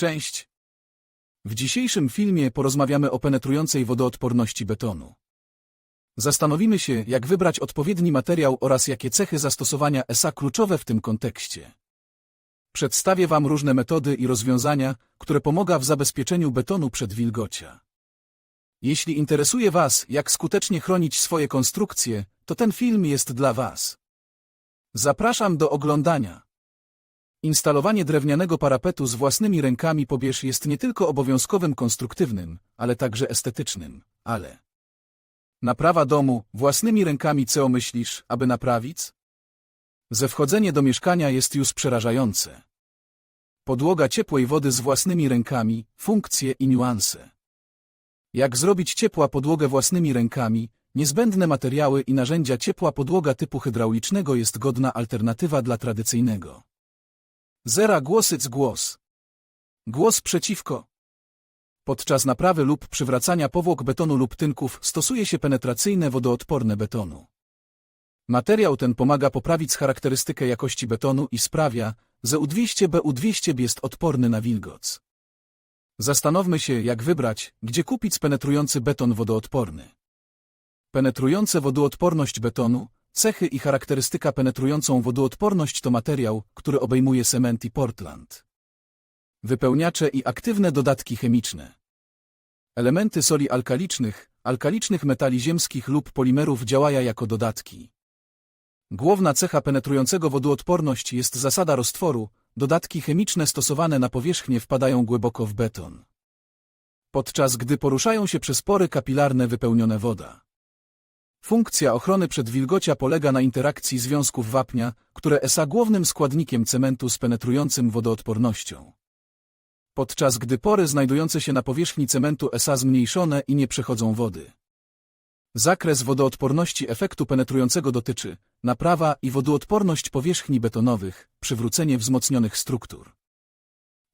Część. W dzisiejszym filmie porozmawiamy o penetrującej wodoodporności betonu. Zastanowimy się, jak wybrać odpowiedni materiał oraz jakie cechy zastosowania ESA kluczowe w tym kontekście. Przedstawię Wam różne metody i rozwiązania, które pomogą w zabezpieczeniu betonu przed wilgocia. Jeśli interesuje Was, jak skutecznie chronić swoje konstrukcje, to ten film jest dla Was. Zapraszam do oglądania. Instalowanie drewnianego parapetu z własnymi rękami pobierz jest nie tylko obowiązkowym konstruktywnym, ale także estetycznym, ale... Naprawa domu własnymi rękami co myślisz, aby naprawić? Ze wchodzenie do mieszkania jest już przerażające. Podłoga ciepłej wody z własnymi rękami, funkcje i niuanse. Jak zrobić ciepła podłogę własnymi rękami, niezbędne materiały i narzędzia ciepła podłoga typu hydraulicznego jest godna alternatywa dla tradycyjnego. Zera głosyc głos. Głos przeciwko. Podczas naprawy lub przywracania powłok betonu lub tynków stosuje się penetracyjne wodoodporne betonu. Materiał ten pomaga poprawić charakterystykę jakości betonu i sprawia, że U200BU200 jest odporny na wilgoc. Zastanówmy się, jak wybrać, gdzie kupić penetrujący beton wodoodporny. Penetrujące wodoodporność betonu, cechy i charakterystyka penetrującą wodoodporność to materiał, który obejmuje cement i Portland. Wypełniacze i aktywne dodatki chemiczne. Elementy soli alkalicznych, alkalicznych metali ziemskich lub polimerów działają jako dodatki. Główna cecha penetrującego wodoodporność jest zasada roztworu, dodatki chemiczne stosowane na powierzchnię wpadają głęboko w beton. Podczas gdy poruszają się przez pory kapilarne wypełnione woda. Funkcja ochrony przed wilgocia polega na interakcji związków wapnia, które ESA głównym składnikiem cementu z penetrującym wodoodpornością. Podczas gdy pory znajdujące się na powierzchni cementu ESA zmniejszone i nie przechodzą wody. Zakres wodoodporności efektu penetrującego dotyczy naprawa i wodoodporność powierzchni betonowych, przywrócenie wzmocnionych struktur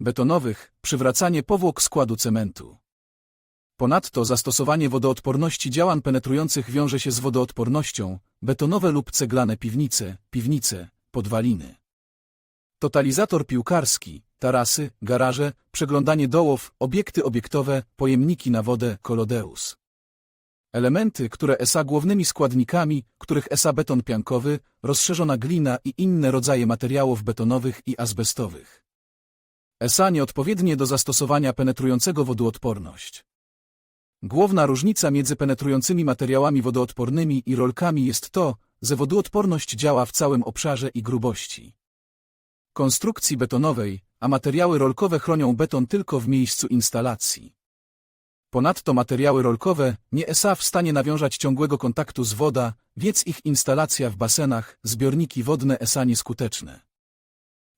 betonowych, przywracanie powłok składu cementu. Ponadto zastosowanie wodoodporności działań penetrujących wiąże się z wodoodpornością, betonowe lub ceglane piwnice, piwnice, podwaliny. Totalizator piłkarski, tarasy, garaże, przeglądanie dołów, obiekty obiektowe, pojemniki na wodę, kolodeus. Elementy, które ESA głównymi składnikami, których ESA beton piankowy, rozszerzona glina i inne rodzaje materiałów betonowych i azbestowych. ESA nieodpowiednie do zastosowania penetrującego wodoodporność. Główna różnica między penetrującymi materiałami wodoodpornymi i rolkami jest to, że wodoodporność działa w całym obszarze i grubości konstrukcji betonowej, a materiały rolkowe chronią beton tylko w miejscu instalacji. Ponadto materiały rolkowe nie ESA w stanie nawiązać ciągłego kontaktu z woda, więc ich instalacja w basenach, zbiorniki wodne ESA nieskuteczne.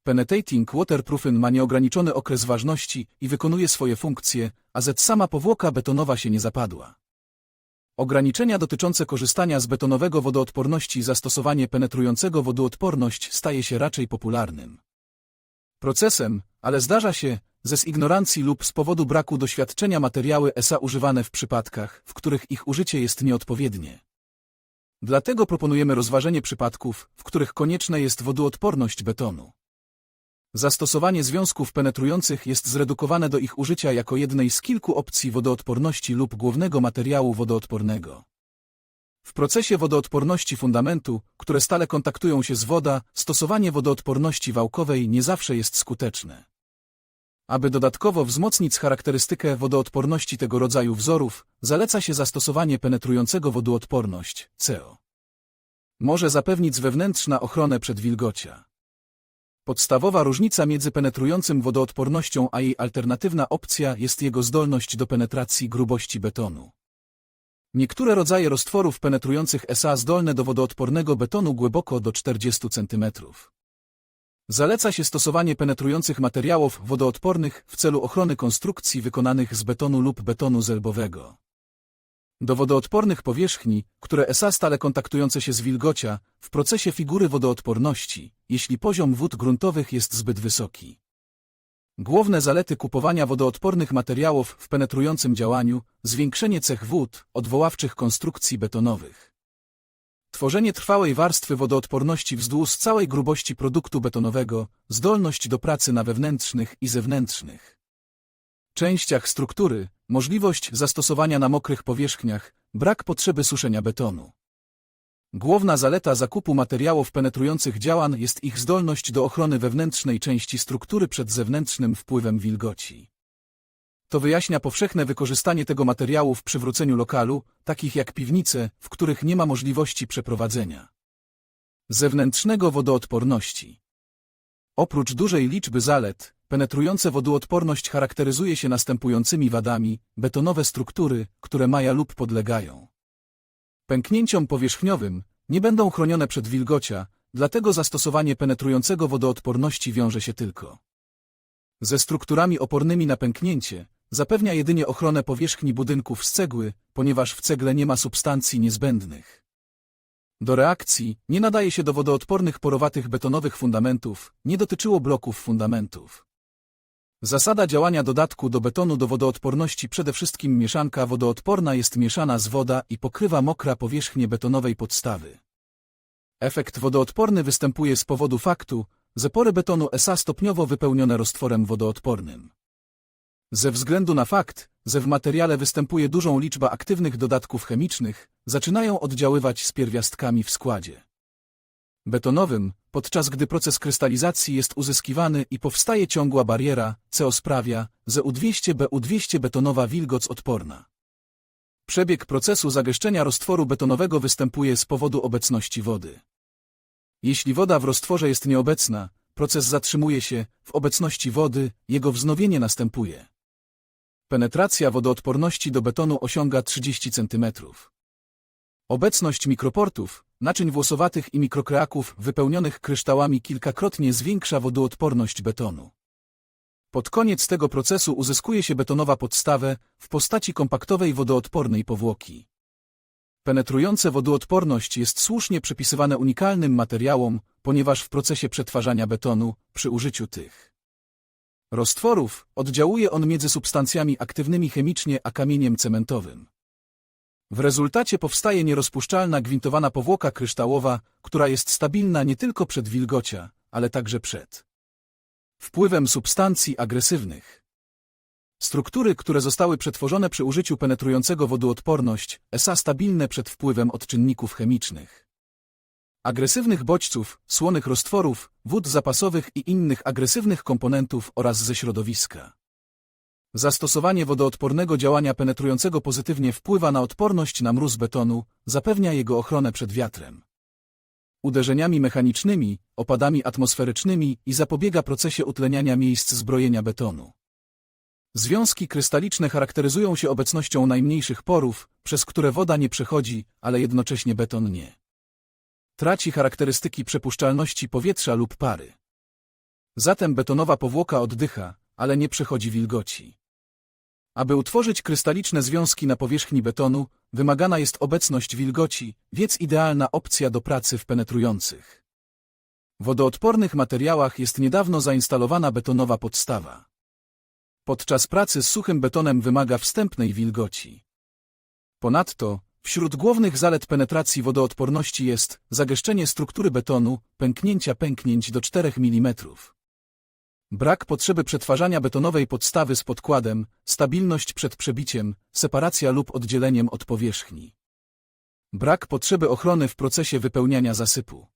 Penetrating waterproofing ma nieograniczony okres ważności i wykonuje swoje funkcje, a Z sama powłoka betonowa się nie zapadła. Ograniczenia dotyczące korzystania z betonowego wodoodporności zastosowanie penetrującego wodoodporność staje się raczej popularnym procesem, ale zdarza się, ze z ignorancji lub z powodu braku doświadczenia materiały ESA używane w przypadkach, w których ich użycie jest nieodpowiednie. Dlatego proponujemy rozważenie przypadków, w których konieczna jest wodoodporność betonu. Zastosowanie związków penetrujących jest zredukowane do ich użycia jako jednej z kilku opcji wodoodporności lub głównego materiału wodoodpornego. W procesie wodoodporności fundamentu, które stale kontaktują się z woda, stosowanie wodoodporności wałkowej nie zawsze jest skuteczne. Aby dodatkowo wzmocnić charakterystykę wodoodporności tego rodzaju wzorów, zaleca się zastosowanie penetrującego wodoodporność CO. Może zapewnić wewnętrzna ochronę przed wilgocia. Podstawowa różnica między penetrującym wodoodpornością a jej alternatywna opcja jest jego zdolność do penetracji grubości betonu. Niektóre rodzaje roztworów penetrujących SA zdolne do wodoodpornego betonu głęboko do 40 cm. Zaleca się stosowanie penetrujących materiałów wodoodpornych w celu ochrony konstrukcji wykonanych z betonu lub betonu zelbowego. Do wodoodpornych powierzchni, które SA stale kontaktujące się z wilgocia, w procesie figury wodoodporności, jeśli poziom wód gruntowych jest zbyt wysoki. Główne zalety kupowania wodoodpornych materiałów w penetrującym działaniu, zwiększenie cech wód, odwoławczych konstrukcji betonowych. Tworzenie trwałej warstwy wodoodporności wzdłuż całej grubości produktu betonowego, zdolność do pracy na wewnętrznych i zewnętrznych częściach struktury, możliwość zastosowania na mokrych powierzchniach, brak potrzeby suszenia betonu. Główna zaleta zakupu materiałów penetrujących działan jest ich zdolność do ochrony wewnętrznej części struktury przed zewnętrznym wpływem wilgoci. To wyjaśnia powszechne wykorzystanie tego materiału w przywróceniu lokalu, takich jak piwnice, w których nie ma możliwości przeprowadzenia zewnętrznego wodoodporności. Oprócz dużej liczby zalet, penetrujące wodoodporność charakteryzuje się następującymi wadami, betonowe struktury, które maja lub podlegają pęknięciom powierzchniowym, nie będą chronione przed wilgocia, dlatego zastosowanie penetrującego wodoodporności wiąże się tylko ze strukturami opornymi na pęknięcie, zapewnia jedynie ochronę powierzchni budynków z cegły, ponieważ w cegle nie ma substancji niezbędnych. Do reakcji nie nadaje się do wodoodpornych porowatych betonowych fundamentów, nie dotyczyło bloków fundamentów. Zasada działania dodatku do betonu do wodoodporności przede wszystkim mieszanka wodoodporna jest mieszana z woda i pokrywa mokra powierzchnię betonowej podstawy. Efekt wodoodporny występuje z powodu faktu, że pory betonu SA stopniowo wypełnione roztworem wodoodpornym. Ze względu na fakt, że w materiale występuje dużą liczba aktywnych dodatków chemicznych, zaczynają oddziaływać z pierwiastkami w składzie betonowym, podczas gdy proces krystalizacji jest uzyskiwany i powstaje ciągła bariera, co sprawia, że U200BU200 betonowa wilgoc odporna. Przebieg procesu zagęszczenia roztworu betonowego występuje z powodu obecności wody. Jeśli woda w roztworze jest nieobecna, proces zatrzymuje się, w obecności wody jego wznowienie następuje. Penetracja wodoodporności do betonu osiąga 30 cm. Obecność mikroportów, naczyń włosowatych i mikrokreaków wypełnionych kryształami kilkakrotnie zwiększa wodoodporność betonu. Pod koniec tego procesu uzyskuje się betonowa podstawę w postaci kompaktowej wodoodpornej powłoki. Penetrujące wodoodporność jest słusznie przypisywane unikalnym materiałom, ponieważ w procesie przetwarzania betonu, przy użyciu tych roztworów, oddziałuje on między substancjami aktywnymi chemicznie a kamieniem cementowym. W rezultacie powstaje nierozpuszczalna gwintowana powłoka kryształowa, która jest stabilna nie tylko przed wilgocia, ale także przed wpływem substancji agresywnych. Struktury, które zostały przetworzone przy użyciu penetrującego wodoodporność, SA stabilne przed wpływem odczynników chemicznych. Agresywnych bodźców, słonych roztworów, wód zapasowych i innych agresywnych komponentów oraz ze środowiska. Zastosowanie wodoodpornego działania penetrującego pozytywnie wpływa na odporność na mróz betonu, zapewnia jego ochronę przed wiatrem, uderzeniami mechanicznymi, opadami atmosferycznymi i zapobiega procesie utleniania miejsc zbrojenia betonu. Związki krystaliczne charakteryzują się obecnością najmniejszych porów, przez które woda nie przechodzi, ale jednocześnie beton nie. Traci charakterystyki przepuszczalności powietrza lub pary. Zatem betonowa powłoka oddycha, ale nie przechodzi wilgoci. Aby utworzyć krystaliczne związki na powierzchni betonu, wymagana jest obecność wilgoci, więc idealna opcja do pracy w penetrujących. Wodoodpornych materiałach jest niedawno zainstalowana betonowa podstawa. Podczas pracy z suchym betonem wymaga wstępnej wilgoci. Ponadto, wśród głównych zalet penetracji wodoodporności jest zagęszczenie struktury betonu, pęknięcia pęknięć do 4 mm. Brak potrzeby przetwarzania betonowej podstawy z podkładem, stabilność przed przebiciem, separacja lub oddzieleniem od powierzchni. Brak potrzeby ochrony w procesie wypełniania zasypu.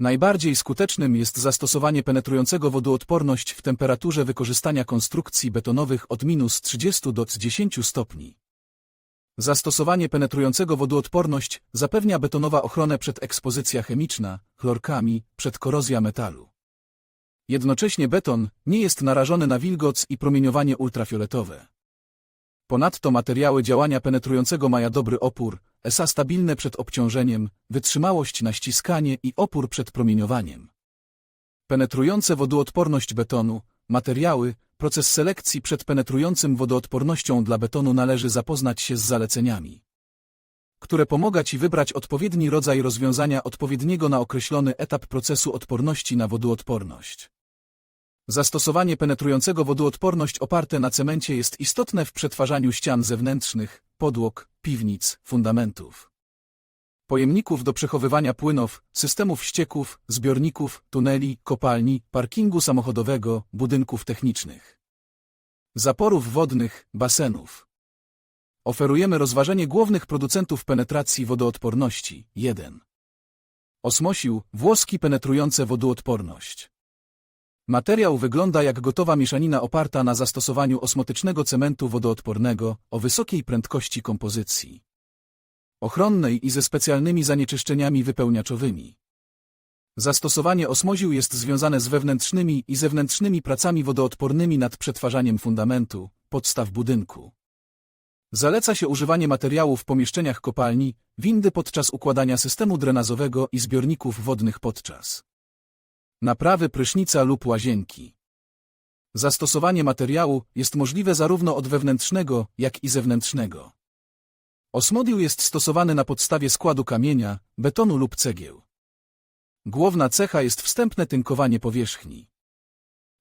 Najbardziej skutecznym jest zastosowanie penetrującego wodoodporność w temperaturze wykorzystania konstrukcji betonowych od minus 30 do 10 stopni. Zastosowanie penetrującego wodoodporność zapewnia betonowa ochronę przed ekspozycja chemiczna, chlorkami, przed korozja metalu. Jednocześnie beton nie jest narażony na wilgoc i promieniowanie ultrafioletowe. Ponadto materiały działania penetrującego mają dobry opór, SA stabilne przed obciążeniem, wytrzymałość na ściskanie i opór przed promieniowaniem. Penetrujące wodoodporność betonu, materiały, proces selekcji przed penetrującym wodoodpornością dla betonu należy zapoznać się z zaleceniami, które pomaga Ci wybrać odpowiedni rodzaj rozwiązania odpowiedniego na określony etap procesu odporności na wodoodporność. Zastosowanie penetrującego wodoodporność oparte na cemencie jest istotne w przetwarzaniu ścian zewnętrznych, podłog, piwnic, fundamentów. Pojemników do przechowywania płynów, systemów ścieków, zbiorników, tuneli, kopalni, parkingu samochodowego, budynków technicznych. Zaporów wodnych, basenów. Oferujemy rozważenie głównych producentów penetracji wodoodporności. 1. Osmosił, włoski penetrujące wodoodporność. Materiał wygląda jak gotowa mieszanina oparta na zastosowaniu osmotycznego cementu wodoodpornego o wysokiej prędkości kompozycji. Ochronnej i ze specjalnymi zanieczyszczeniami wypełniaczowymi. Zastosowanie osmoził jest związane z wewnętrznymi i zewnętrznymi pracami wodoodpornymi nad przetwarzaniem fundamentu, podstaw budynku. Zaleca się używanie materiału w pomieszczeniach kopalni, windy podczas układania systemu drenazowego i zbiorników wodnych podczas naprawy prysznica lub łazienki. Zastosowanie materiału jest możliwe zarówno od wewnętrznego, jak i zewnętrznego. Osmodił jest stosowany na podstawie składu kamienia, betonu lub cegieł. Główna cecha jest wstępne tynkowanie powierzchni.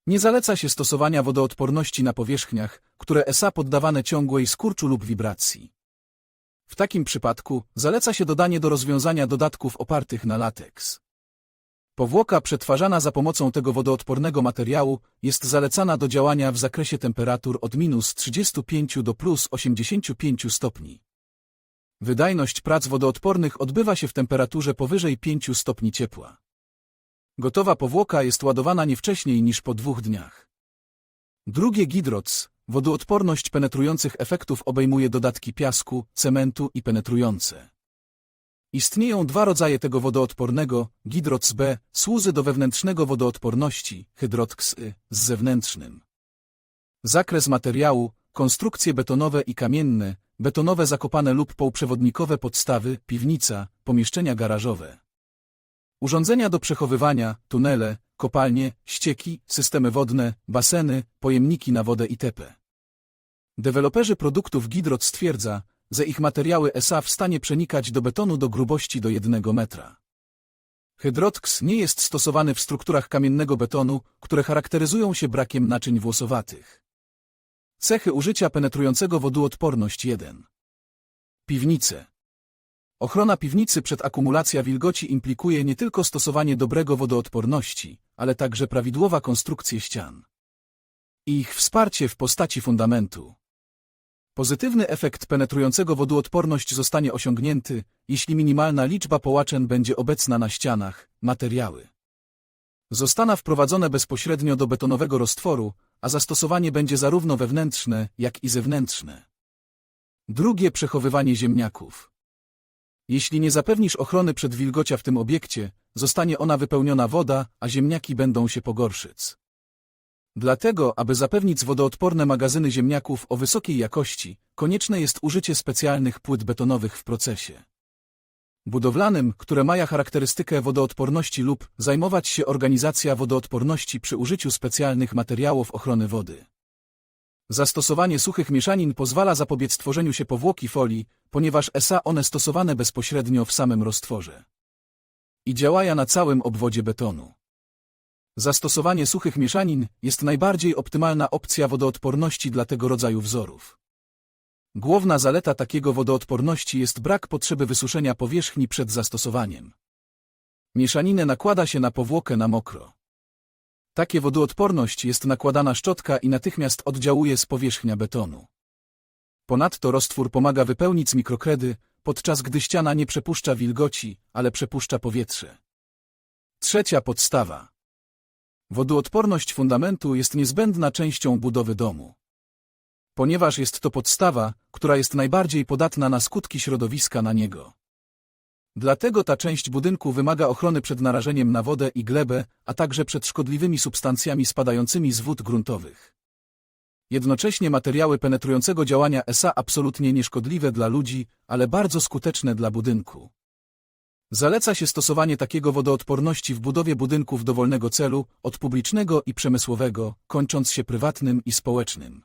Nie zaleca się stosowania wodoodporności na powierzchniach, które SA poddawane ciągłej skurczu lub wibracji. W takim przypadku zaleca się dodanie do rozwiązania dodatków opartych na lateks. Powłoka przetwarzana za pomocą tego wodoodpornego materiału jest zalecana do działania w zakresie temperatur od minus 35 do plus 85 stopni. Wydajność prac wodoodpornych odbywa się w temperaturze powyżej 5 stopni ciepła. Gotowa powłoka jest ładowana nie wcześniej niż po dwóch dniach. Drugie gidroc, wodoodporność penetrujących efektów obejmuje dodatki piasku, cementu i penetrujące. Istnieją dwa rodzaje tego wodoodpornego, gidroc B, służy do wewnętrznego wodoodporności, hydrox Y, z zewnętrznym. Zakres materiału, konstrukcje betonowe i kamienne, betonowe zakopane lub półprzewodnikowe podstawy, piwnica, pomieszczenia garażowe. Urządzenia do przechowywania, tunele, kopalnie, ścieki, systemy wodne, baseny, pojemniki na wodę itp. Deweloperzy produktów Gidrot stwierdza, że ich materiały SA w stanie przenikać do betonu do grubości do 1 metra. Hydrotks nie jest stosowany w strukturach kamiennego betonu, które charakteryzują się brakiem naczyń włosowatych. Cechy użycia penetrującego wodoodporność 1. Piwnice. Ochrona piwnicy przed akumulacja wilgoci implikuje nie tylko stosowanie dobrego wodoodporności, ale także prawidłowa konstrukcję ścian. Ich wsparcie w postaci fundamentu. Pozytywny efekt penetrującego wodoodporność zostanie osiągnięty, jeśli minimalna liczba połaczeń będzie obecna na ścianach, materiały. Zostaną wprowadzone bezpośrednio do betonowego roztworu, a zastosowanie będzie zarówno wewnętrzne, jak i zewnętrzne. Drugie przechowywanie ziemniaków. Jeśli nie zapewnisz ochrony przed wilgocia w tym obiekcie, zostanie ona wypełniona woda, a ziemniaki będą się pogorszyć. Dlatego, aby zapewnić wodoodporne magazyny ziemniaków o wysokiej jakości, konieczne jest użycie specjalnych płyt betonowych w procesie budowlanym, które mają charakterystykę wodoodporności lub zajmować się organizacja wodoodporności przy użyciu specjalnych materiałów ochrony wody. Zastosowanie suchych mieszanin pozwala zapobiec tworzeniu się powłoki folii, ponieważ SA one stosowane bezpośrednio w samym roztworze. I działają na całym obwodzie betonu. Zastosowanie suchych mieszanin jest najbardziej optymalna opcja wodoodporności dla tego rodzaju wzorów. Główna zaleta takiego wodoodporności jest brak potrzeby wysuszenia powierzchni przed zastosowaniem. Mieszaninę nakłada się na powłokę na mokro. Takie wodoodporność jest nakładana szczotka i natychmiast oddziałuje z powierzchnia betonu. Ponadto roztwór pomaga wypełnić mikrokredy, podczas gdy ściana nie przepuszcza wilgoci, ale przepuszcza powietrze. Trzecia podstawa. Wodoodporność fundamentu jest niezbędna częścią budowy domu. Ponieważ jest to podstawa, która jest najbardziej podatna na skutki środowiska na niego. Dlatego ta część budynku wymaga ochrony przed narażeniem na wodę i glebę, a także przed szkodliwymi substancjami spadającymi z wód gruntowych. Jednocześnie materiały penetrującego działania SA absolutnie nieszkodliwe dla ludzi, ale bardzo skuteczne dla budynku. Zaleca się stosowanie takiego wodoodporności w budowie budynków dowolnego celu, od publicznego i przemysłowego, kończąc się prywatnym i społecznym.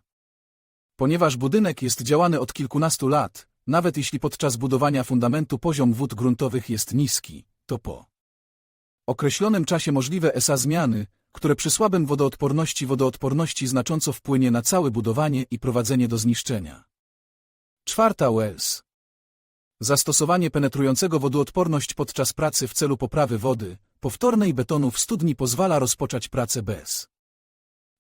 Ponieważ budynek jest działany od kilkunastu lat, nawet jeśli podczas budowania fundamentu poziom wód gruntowych jest niski, to po określonym czasie możliwe SA zmiany, które przy słabym wodoodporności wodoodporności znacząco wpłynie na całe budowanie i prowadzenie do zniszczenia. Czwarta Wells. Zastosowanie penetrującego wodoodporność podczas pracy w celu poprawy wody, powtórnej betonu w studni pozwala rozpocząć pracę bez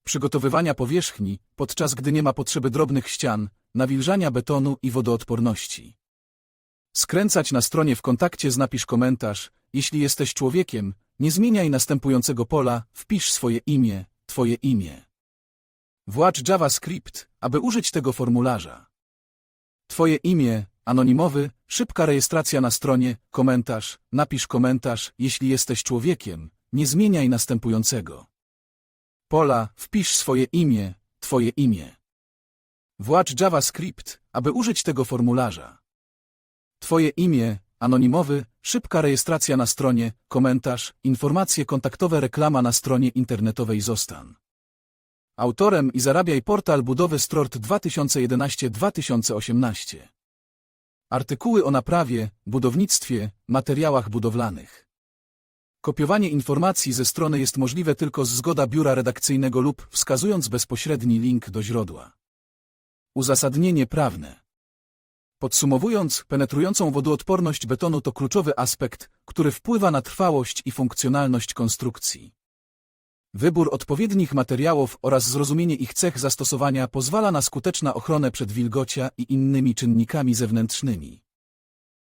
przygotowywania powierzchni, podczas gdy nie ma potrzeby drobnych ścian, nawilżania betonu i wodoodporności. Skręcać na stronie w kontakcie napisz komentarz, jeśli jesteś człowiekiem, nie zmieniaj następującego pola, wpisz swoje imię, twoje imię. Włącz JavaScript, aby użyć tego formularza. Twoje imię, anonimowy, szybka rejestracja na stronie, komentarz, napisz komentarz, jeśli jesteś człowiekiem, nie zmieniaj następującego. Pola, wpisz swoje imię, twoje imię. Włącz JavaScript, aby użyć tego formularza. Twoje imię, anonimowy, szybka rejestracja na stronie, komentarz, informacje kontaktowe, reklama na stronie internetowej Zostan. Autorem i zarabiaj portal budowy Strort 2011-2018. Artykuły o naprawie, budownictwie, materiałach budowlanych. Kopiowanie informacji ze strony jest możliwe tylko z zgoda biura redakcyjnego lub wskazując bezpośredni link do źródła. Uzasadnienie prawne. Podsumowując, penetrującą wodoodporność betonu to kluczowy aspekt, który wpływa na trwałość i funkcjonalność konstrukcji. Wybór odpowiednich materiałów oraz zrozumienie ich cech zastosowania pozwala na skuteczną ochronę przed wilgocia i innymi czynnikami zewnętrznymi.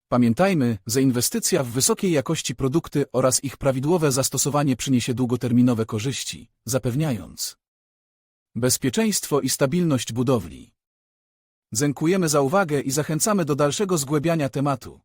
Pamiętajmy, że inwestycja w wysokiej jakości produkty oraz ich prawidłowe zastosowanie przyniesie długoterminowe korzyści, zapewniając bezpieczeństwo i stabilność budowli. Dziękujemy za uwagę i zachęcamy do dalszego zgłębiania tematu.